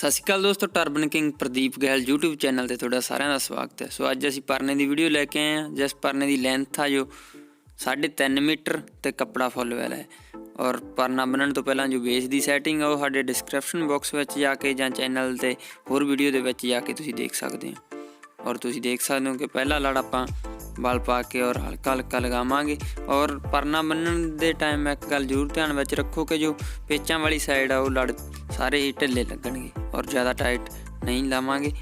ਸਤਿ ਸ਼੍ਰੀ ਅਕਾਲ ਦੋਸਤੋ, turban king Pradeep Gahil YouTube channel ਤੇ ਤੁਹਾਡਾ ਸਾਰਿਆਂ ਦਾ ਸਵਾਗਤ ਹੈ। ਸੋ ਅੱਜ ਅਸੀਂ ਪਰਨੇ ਦੀ ਵੀਡੀਓ ਲੈ ਕੇ ਆਏ ਹਾਂ, ਜਿਸ ਪਰਨੇ ਦੀ ਲੈਂਥ ਆ ਜੋ 3.5 ਮੀਟਰ ਤੇ ਕੱਪੜਾ ਫੁੱਲ ਵਾਲਾ ਹੈ। ਔਰ ਪਰਨਾ ਬਣਨ ਤੋਂ ਪਹਿਲਾਂ ਜੋ ਬੇਸ ਦੀ ਸੈਟਿੰਗ ਆ, ਉਹ ਸਾਡੇ ਡਿਸਕ੍ਰਿਪਸ਼ਨ ਬਾਕਸ ਵਿੱਚ ਜਾ ਕੇ ਜਾਂ ਚੈਨਲ ਤੇ ਹੋਰ ਵੀਡੀਓ ਦੇ ਵਿੱਚ ਜਾ ਕੇ ਤੁਸੀਂ ਦੇਖ ਸਕਦੇ ਹੋ। ਔਰ ਤੁਸੀਂ ਦੇਖ ਸਕਦੇ ਹੋ ਕਿ ਪਹਿਲਾ ਲੜ ਆਪਾਂ ਬਲ ਪਾ ਕੇ ਔਰ ਹਲਕਾ ਹਲਕਾ ਲਗਾਵਾਂਗੇ। ਔਰ ਪਰਨਾ ਬੰਨਣ ਦੇ ਟਾਈਮ ਇੱਕ ਗੱਲ ਜ਼ਰੂਰ ਧਿਆਨ ਵਿੱਚ ਰੱਖੋ ਕਿ ਜੋ ਪੇਚਾਂ ਵਾਲੀ ਸਾਈਡ ਆ, ਉਹ ਲੜ ਸਾਰੇ ਹੀ ਢਿੱਲੇ ਲੱਗਣਗੇ ਔਰ ਜ਼ਿਆਦਾ ਟਾਈਟ ਨਹੀਂ ਲਾਵਾਂਗੇ।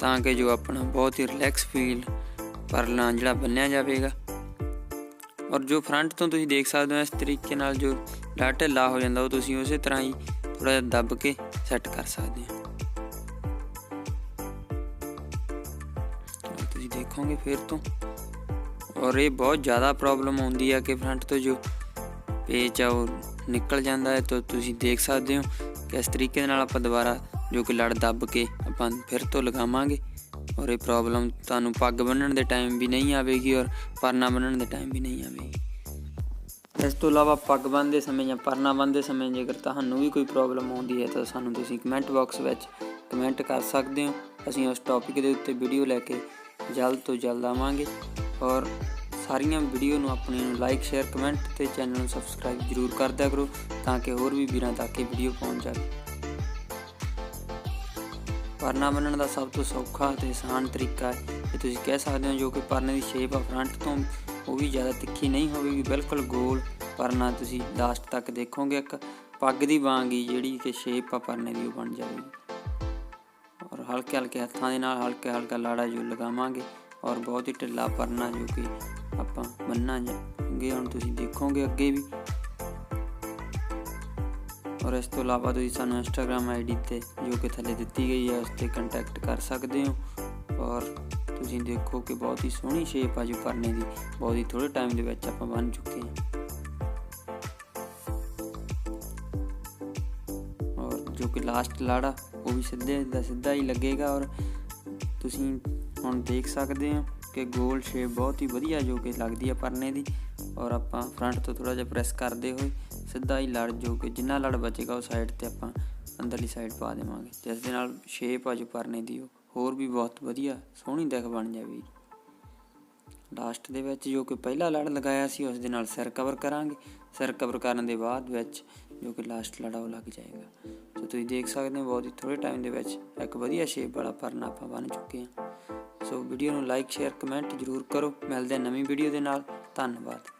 ਤਾਂ ਕਿ ਜੋ ਆਪਣਾ ਬਹੁਤ ਹੀ ਰਿਲੈਕਸ ਫੀਲ ਪਰਨਾ ਜਿਹੜਾ ਬੰਨਿਆ ਜਾਵੇਗਾ। ਔਰ ਜੋ ਫਰੰਟ ਤੋਂ ਤੁਸੀਂ ਦੇਖ ਸਕਦੇ ਹੋ, ਇਸ ਤਰੀਕੇ ਨਾਲ ਜੋ ਲੜ ਢਿੱਲਾ ਹੋ ਜਾਂਦਾ, ਉਹ ਤੁਸੀਂ ਉਸੇ ਤਰ੍ਹਾਂ ਹੀ ਥੋੜਾ ਜਿਹਾ ਦੱਬ ਕੇ ਸੈੱਟ ਕਰ ਸਕਦੇ ਹੋ। ਤੁਸੀਂ ਦੇਖੋਗੇ ਫਿਰ ਤੋਂ। ਔਰ ਇਹ ਬਹੁਤ ਜ਼ਿਆਦਾ ਪ੍ਰੋਬਲਮ ਆਉਂਦੀ ਹੈ ਕਿ ਫਰੰਟ ਤੋਂ ਜੋ ਪੇਜ ਆ ਉਹ ਨਿਕਲ ਜਾਂਦਾ ਹੈ, ਤਾਂ ਤੁਸੀਂ ਦੇਖ ਸਕਦੇ ਹੋ ਕਿ ਇਸ ਤਰੀਕੇ ਦੇ ਨਾਲ ਆਪਾਂ ਦੁਬਾਰਾ ਜੋ ਕਿ ਲੜ ਦੱਬ ਕੇ ਆਪਾਂ ਫਿਰ ਤੋਂ ਲਗਾਵਾਂਗੇ। ਔਰ ਇਹ ਪ੍ਰੋਬਲਮ ਤੁਹਾਨੂੰ ਪੱਗ ਬੰਨਣ ਦੇ ਟਾਈਮ ਵੀ ਨਹੀਂ ਆਵੇਗੀ ਔਰ ਪਰਨਾ ਬੰਨਣ ਦੇ ਟਾਈਮ ਵੀ ਨਹੀਂ ਆਵੇਗੀ। ਇਸ ਤੋਂ ਇਲਾਵਾ ਪੱਗ ਬੰਨ੍ਹਦੇ ਸਮੇਂ ਜਾਂ ਪਰਨਾ ਬੰਨ੍ਹਦੇ ਸਮੇਂ ਜੇਕਰ ਤੁਹਾਨੂੰ ਵੀ ਕੋਈ ਪ੍ਰੋਬਲਮ ਆਉਂਦੀ ਹੈ, ਤਾਂ ਸਾਨੂੰ ਤੁਸੀਂ ਕਮੈਂਟ ਬਾਕਸ ਵਿੱਚ ਕਮੈਂਟ ਕਰ ਸਕਦੇ ਹੋ। ਅਸੀਂ ਉਸ ਟੌਪਿਕ ਦੇ ਉੱਤੇ ਵੀਡੀਓ ਲੈ ਕੇ ਜਲਦ ਤੋਂ ਜਲਦ ਆਵਾਂਗੇ। ਔਰ ਸਾਰੀਆਂ ਵੀਡੀਓ ਨੂੰ ਆਪਣੇ ਨੂੰ ਲਾਈਕ ਸ਼ੇਅਰ ਕਮੈਂਟ ਤੇ ਚੈਨਲ ਨੂੰ ਸਬਸਕ੍ਰਾਈਬ ਜਰੂਰ ਕਰ ਕਰੋ ਤਾਂ ਕਿ ਹੋਰ ਵੀ ਵੀਰਾਂ ਤੱਕ ਇਹ ਵੀਡੀਓ ਪਹੁੰਚ ਜਾਵੇ। ਪਰਨਾ ਬੰਨਣ ਦਾ ਸਭ ਤੋਂ ਸੌਖਾ ਤੇ ਆਸਾਨ ਤਰੀਕਾ ਹੈ। ਇਹ ਤੁਸੀਂ ਕਹਿ ਸਕਦੇ ਹੋ ਜੋ ਕਿ ਪਰਨੇ ਦੀ ਸ਼ੇਪ ਆ ਫਰੰਟ ਤੋਂ, ਉਹ ਵੀ ਜ਼ਿਆਦਾ ਤਿੱਖੀ ਨਹੀਂ ਹੋਵੇਗੀ, ਬਿਲਕੁਲ ਗੋਲ ਪਰਨਾ ਤੁਸੀਂ ਲਾਸਟ ਤੱਕ ਦੇਖੋਗੇ। ਇੱਕ ਪੱਗ ਦੀ ਵਾਂਗ ਹੀ ਜਿਹੜੀ ਕਿ ਸ਼ੇਪ ਆ ਪਰਨੇ ਦੀ ਉਹ ਬਣ ਜਾਵੇਗੀ। ਹਲਕੇ ਹਲਕੇ ਹੱਥਾਂ ਦੇ ਨਾਲ ਹਲਕੇ ਹਲਕਾ ਲਾੜਾ ਜੋ ਲਗਾਵਾਂਗੇ ਔਰ ਬਹੁਤ ਹੀ ਢਿੱਲਾ ਪਰਨਾ ਜੋ ਕਿ ਆਪਾਂ ਬੰਨਣਾ ਜਾਗੇ ਹੁਣ ਤੁਸੀਂ ਦੇਖੋਗੇ ਅੱਗੇ ਵੀ। ਔਰ ਇਸ ਤੋਂ ਇਲਾਵਾ ਤੁਸੀਂ ਸਾਨੂੰ ਇੰਸਟਾਗ੍ਰam ਆਈਡੀ ਤੇ ਜੋ ਕਿ ਥੱਲੇ ਦਿੱਤੀ ਗਈ ਹੈ, ਉਸ ਤੇ ਕੰਟੈਕਟ ਕਰ ਸਕਦੇ ਹੋ। ਔਰ ਤੁਸੀਂ ਦੇਖੋ ਕਿ ਬਹੁਤ ਹੀ ਸੋਹਣੀ ਸ਼ੇਪ ਆ ਜੋ ਪਰਨੇ ਦੀ। ਬਹੁਤ ਹੀ ਥੋੜੇ ਟਾਈਮ ਦੇ ਵਿੱਚ ਆਪਾਂ ਬਣ ਚੁੱਕੇ ਹਾਂ। ਜੋ ਕਿ ਲਾਸਟ ਲਾੜਾ, ਉਹ ਵੀ ਸਿੱਧੇ ਦਾ ਸਿੱਧਾ ਹੀ ਲੱਗੇਗਾ ਔਰ ਤੁਸੀਂ ਹੁਣ ਦੇਖ ਸਕਦੇ ਹੋ ਕਿ ਗੋਲ ਸ਼ੇਪ ਬਹੁਤ ਹੀ ਵਧੀਆ ਜੋ ਕਿ ਲੱਗਦੀ ਹੈ ਪਰਨੇ ਦੀ ਔਰ ਆਪਾਂ ਫਰੰਟ ਤੋਂ ਥੋੜਾ ਜਿਹਾ ਪ੍ਰੈਸ ਕਰਦੇ ਹੋਏ ਸਿੱਧਾ ਹੀ ਲੜ ਜੋ ਕਿ ਜਿੰਨਾ ਲੜ ਬਚੇਗਾ ਉਹ ਸਾਈਡ ਤੇ ਆਪਾਂ ਅੰਦਰਲੀ ਸਾਈਡ ਪਾ ਦੇਵਾਂਗੇ, ਜਿਸ ਦੇ ਨਾਲ ਸ਼ੇਪ ਆ ਜੋ ਪਰਨੇ ਦੀ ਉਹ ਹੋਰ ਵੀ ਬਹੁਤ ਵਧੀਆ ਸੋਹਣੀ ਦਿਖ ਬਣ ਜਾਵੇਗੀ। ਲਾਸਟ ਦੇ ਵਿੱਚ ਜੋ ਕਿ ਪਹਿਲਾ ਲੜ ਲਗਾਇਆ ਸੀ, ਉਸ ਦੇ ਨਾਲ ਸਿਰ ਕਵਰ ਕਰਾਂਗੇ ਸਰ ਕਵਰ ਕਰਨ ਦੇ ਬਾਅਦ ਵਿੱਚ ਜੋ ਕਿ ਲਾਸਟ ਲੜਾ ਉਹ ਲੱਗ ਜਾਏਗਾ। ਸੋ ਤੁਸੀਂ ਦੇਖ ਸਕਦੇ ਹੋ ਬਹੁਤ ਹੀ ਥੋੜੇ ਟਾਈਮ ਦੇ ਵਿੱਚ ਇੱਕ ਵਧੀਆ ਸ਼ੇਪ ਵਾਲਾ ਪਰਨਾ ਆਪਾਂ ਬਣ ਚੁੱਕੇ ਹਾਂ। ਸੋ ਵੀਡੀਓ ਨੂੰ ਲਾਈਕ ਸ਼ੇਅਰ ਕਮੈਂਟ ਜਰੂਰ ਕਰੋ। ਮਿਲਦੇ ਨਵੀਂ ਵੀਡੀਓ ਦੇ ਨਾਲ। ਧੰਨਵਾਦ।